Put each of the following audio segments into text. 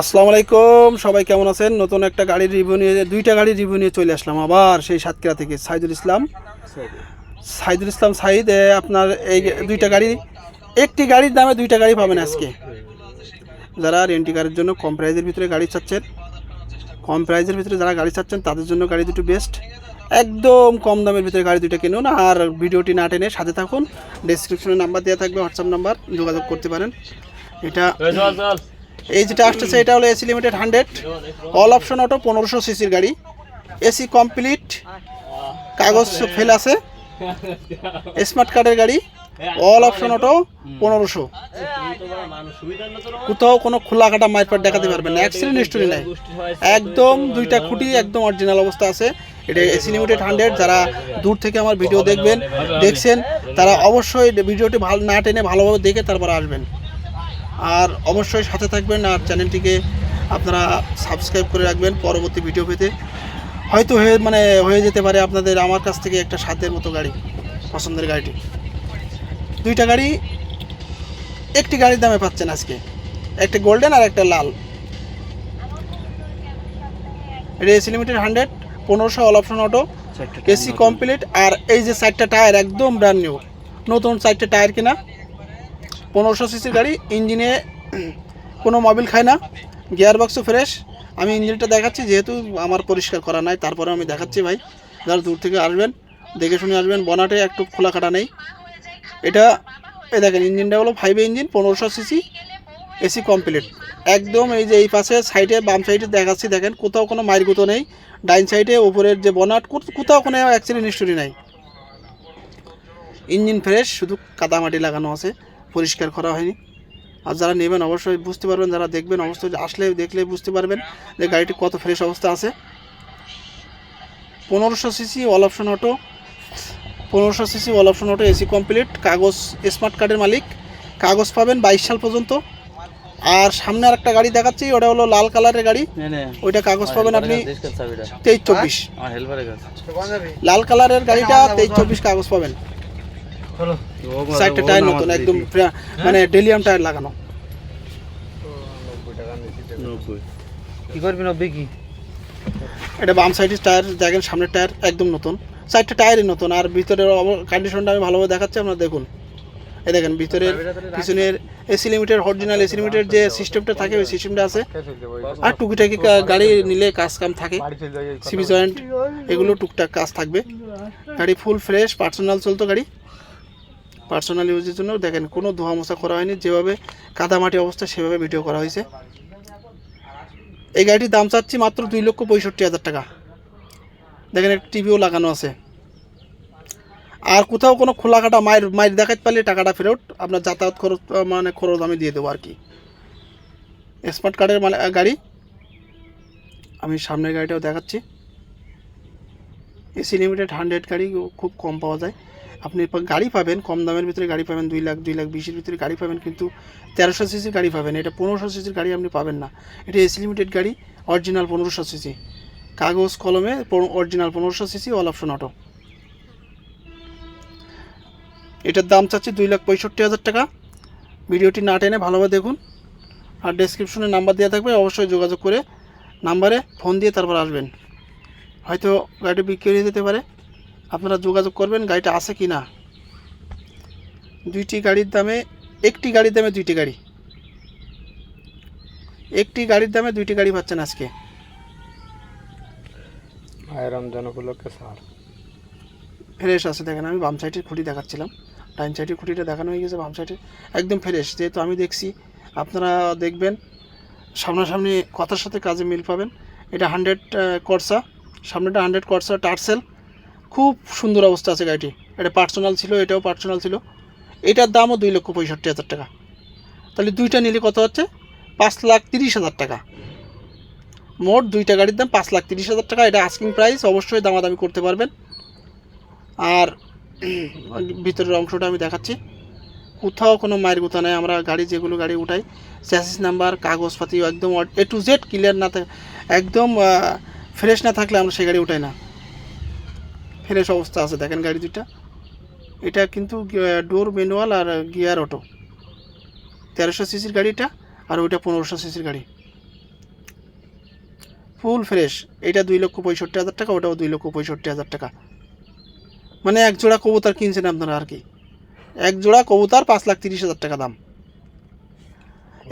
আসসালামু আলাইকুম, সবাই কেমন আছেন? নতুন একটা গাড়ির রিভিউ নিয়ে, দুইটা গাড়ির রিভিউ নিয়ে চলে আসলাম আবার সেই সাতক্ষীরা থেকে, সাইদুল ইসলাম। সাইদুল ইসলাম সাইদ আপনার এই দুইটা গাড়ি, একটি গাড়ির দামে দুইটা গাড়ি পাবেন আজকে। যারা রেন্টি গাড়ির জন্য কম প্রাইজের ভিতরে গাড়ি চাচ্ছেন, কম প্রাইজের ভিতরে যারা গাড়ি চাচ্ছেন, তাদের জন্য গাড়ি দুটো বেস্ট একদম কম দামের ভিতরে গাড়ি দুটো কিনুন আর ভিডিওটি না টেনে সাথে থাকুন। ডেসক্রিপশনে নাম্বার দেওয়া থাকবে হোয়াটসঅ্যাপ নাম্বার যোগাযোগ করতে পারেন। এটা এই যেটা আসতেছে, এটা হলো AC limited hundred all option auto পনেরোশো সিসির গাড়ি। এসি কমপ্লিট কাগজ ফেল আছে। স্মার্ট কার্ডের গাড়ি। অল অপশন অটো পনেরোশো। কোথাও কোনো খোলা কাটা মাইপার দেখাতে পারবেন না। অ্যাক্সিডেন্ট হিস্টোরি নাই। একদম দুইটা খুঁটি, একদম অরিজিনাল অবস্থা আছে। এটা এসি লিমিটেড হান্ড্রেড যারা দূর থেকে আমার ভিডিও দেখবেন, দেখছেন, তারা অবশ্যই ভিডিওটি ভালো না টেনে ভালোভাবে দেখে তারপর আসবেন। আর অবশ্যই সাথে থাকবেন আর চ্যানেলটিকে আপনারা সাবস্ক্রাইব করে রাখবেন পরবর্তী ভিডিও পেতে। হয়তো হয়ে মানে হয়ে যেতে পারে আপনাদের আমার কাছ থেকে একটা সাতের মতো গাড়ি পছন্দের গাড়িটি। দুইটা গাড়ি একটি গাড়ির দামে পাচ্ছেন আজকে। একটা গোল্ডেন আর একটা লাল। এটা এসি লিমিটেড হান্ড্রেড পনেরোশো all option auto AC complete আর এই যে চারটা টায়ার একদম ব্র্যান্ড নিউ। নতুন চারটে টায়ার কিনা পনেরোশো সিসির গাড়ি, ইঞ্জিনে কোনো মোবিল খায় না গিয়ার বক্সও ফ্রেশ। আমি ইঞ্জিনটা দেখাচ্ছি, যেহেতু আমার পরিষ্কার করা নাই, তারপরে আমি দেখাচ্ছি ভাই। যারা দূর থেকে আসবেন, দেখে শুনে আসবেন, বনাটে একটু খোলা কাটা নেই। এটা এ দেখেন, ইঞ্জিনটা হলো ফাইভ ইঞ্জিন, পনেরোশো সিসি এসি কমপ্লিট একদম এই যে এই পাশে সাইডে, বাম সাইডে দেখাচ্ছি, দেখেন, কোথাও কোনো মাইর গুঁতো নেই। ডাইন সাইডে, ওপরের যে বনাট কোথ- কোথাও কোনো অ্যাক্সিডেন্ট হিস্টোরি নাই। ইঞ্জিন ফ্রেশ, শুধু কাদামাটি লাগানো আছে। পরিষ্কার করা হয়নি। আর যারা নেবেন অবশ্যই বুঝতে পারবেন যারা দেখবেন অবশ্যই আসলে দেখলে বুঝতে পারবেন যে গাড়িটি কত ফ্রেশ অবস্থা আছে। পনেরোশো সিসি অল অপশন অটো পনেরোশো CC all option auto AC complete কাগজ স্মার্ট কার্ডের মালিক। কাগজ পাবেন বাইশ সাল পর্যন্ত। আর সামনে আর একটা গাড়ি দেখাচ্ছি ওটা হলো লাল কালারের গাড়ি। ওইটা কাগজ পাবেন আপনি তেইশ চব্বিশ। লাল কালারের গাড়িটা তেইশ চব্বিশ কাগজ পাবেন। সাইডটা টায়ার নতুন একদম প্রা- মানে ডেলিয়াম টায়ার লাগানো। কি করবি নব্বই কি? এটা বাম সাইডের টায়ার দেখেন সামনের টায়ার একদম নতুন। সাইডটা টায়ারই নতুন আর ভিতরের কন্ডিশনটা আমি ভালোভাবে দেখাচ্ছি আপনারা দেখুন। এই দেখেন ভিতরের পিছনের AC limited original AC limited যে সিস্টেমটা থাকে ওই সিস্টেমটা আছে। আর টুকিটাকি কা- গাড়ি নিলে কাজ কাম থাকে। সিবি জয়েন্ট এগুলো টুকটাক কাজ থাকবে। গাড়ি ফুল ফ্রেশ পার্সোনাল চলতো গাড়ি। পার্সোনাল ইউজের জন্য। দেখেন, কোনো ধোয়া মোছা করা হয়নি। যেভাবে কাদামাটি অবস্থা, সেভাবে ভিডিও করা হয়েছে। এই গাড়িটির দাম চাচ্ছি মাত্র দুই লক্ষ পঁয়ষট্টি হাজার টাকা। দেখেন, একটা টিভিও লাগানো আছে। আর কোথাও কোনো খোলা কাটা মায়ের মায়ের দেখাতে পারলে টাকাটা ফেরত। আপনার যাতায়াত খরচ মানে খরচ আমি দিয়ে দেবো আর কি। স্মার্ট কার্ডের মানে গাড়ি। আমি সামনের গাড়িটাও দেখাচ্ছি। এসি লিমিটেড হান্ড্রেড গাড়ি খুব কম পাওয়া যায়। আপনি গাড়ি পাবেন, কম দামের ভিতরে গাড়ি পাবেন, দুই লাখ দুই লাখ বিশের ভিতরে গাড়ি পাবেন, কিন্তু তেরোশো সিসির গাড়ি পাবেন। এটা পনেরোশো সিসির গাড়ি আপনি পাবেন না। এটা এসি লিমিটেড গাড়ি অরিজিনাল পনেরোশো সিসি। কাগজ, কলমে অরিজিনাল পনেরোশো সিসি অল অপশন অটো এটার দাম চাচ্ছি দুই লাখ পঁয়ষট্টি হাজার টাকা। ভিডিওটি না টেনে ভালোভাবে দেখুন। আর ডেসক্রিপশনে নাম্বার দেওয়া থাকবে, অবশ্যই যোগাযোগ করে নাম্বারে ফোন দিয়ে তারপর আসবেন। হয়তো গাড়িটি বিক্রি হয়ে যেতে পারে। আপনারা যোগাযোগ করবেন গাড়িটা আছে কি না। দুইটি গাড়ির দামে একটি গাড়ির দামে দুইটি গাড়ি। একটি গাড়ির দামে দুইটি গাড়ি পাচ্ছেন আজকে। ভাই রমজান উপলক্ষে স্যার ফ্রেশ আছে দেখেন আমি বাম সাইডের খুঁটি দেখাচ্ছিলাম। ডাইন সাইডের খুঁটিটা দেখানো হয়ে গেছে বাম সাইডে একদম ফ্রেশ। যেহেতু আমি দেখছি আপনারা দেখবেন সামনাসামনি কথার সাথে কাজে মিল পাবেন। এটা হান্ড্রেড কর্সা। সামনেটা হান্ড্রেড কর্সা টার্সেল। খুব সুন্দর অবস্থা আছে গাড়িটি। এটা পার্সোনাল ছিল, এটাও পার্সোনাল ছিল। এটার দামও দুই লক্ষ পঁয়ষট্টি হাজার টাকা। তাহলে দুইটা নিলে কত হচ্ছে? পাঁচ লাখ তিরিশ হাজার টাকা। মোট দুইটা গাড়ির দাম পাঁচ লাখ তিরিশ হাজার টাকা। এটা আস্কিং প্রাইস অবশ্যই দামাদামি করতে পারবেন। আর ভিতরের অংশটা আমি দেখাচ্ছি। কোথাও কোনো মায়ের গুতা নেই। আমরা গাড়ি, যেগুলো গাড়ি উঠাই চ্যাসিস নাম্বার কাগজপাতি একদম এ টু জেড ক্লিয়ার না একদম ফ্রেশ না থাকলে আমরা সেই গাড়ি উঠাই না। ফ্রেশ অবস্থা আছে, দেখেন গাড়ি দুইটা। এটা কিন্তু ডোর, ম্যানুয়াল আর গিয়ার অটো। তেরোশো সিসির গাড়িটা আর ওইটা পনেরোশো সিসির গাড়ি। ফুল ফ্রেশ, এটা দুই লক্ষ পঁয়ষট্টি হাজার টাকা, ওটাও দুই লক্ষ পঁয়ষট্টি হাজার টাকা। মানে এক জোড়া কবুতর কিনছেন আপনারা আর কি। এক জোড়া কবুতর পাঁচ লাখ তিরিশ হাজার টাকা দাম।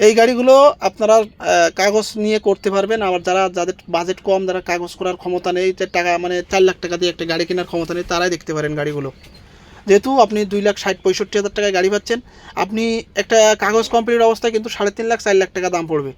এই গাড়িগুলো আপনারা কাগজ নিয়ে করতে পারবেন। আবার যারা, যাদের বাজেট কম, যারা কাগজ করার ক্ষমতা নেই টাকা মানে চার লাখ টাকা দিয়ে একটা গাড়ি কেনার ক্ষমতা নেই, তারাই দেখতে পারেন গাড়িগুলো। যেহেতু আপনি দুই লাখ ষাট, পঁয়ষট্টি হাজার টাকায় গাড়ি পাচ্ছেন, আপনি একটা কাগজ কমপ্লিট অবস্থায় কিন্তু সাড়ে তিন লাখ, চার লাখ টাকা দাম পড়বে।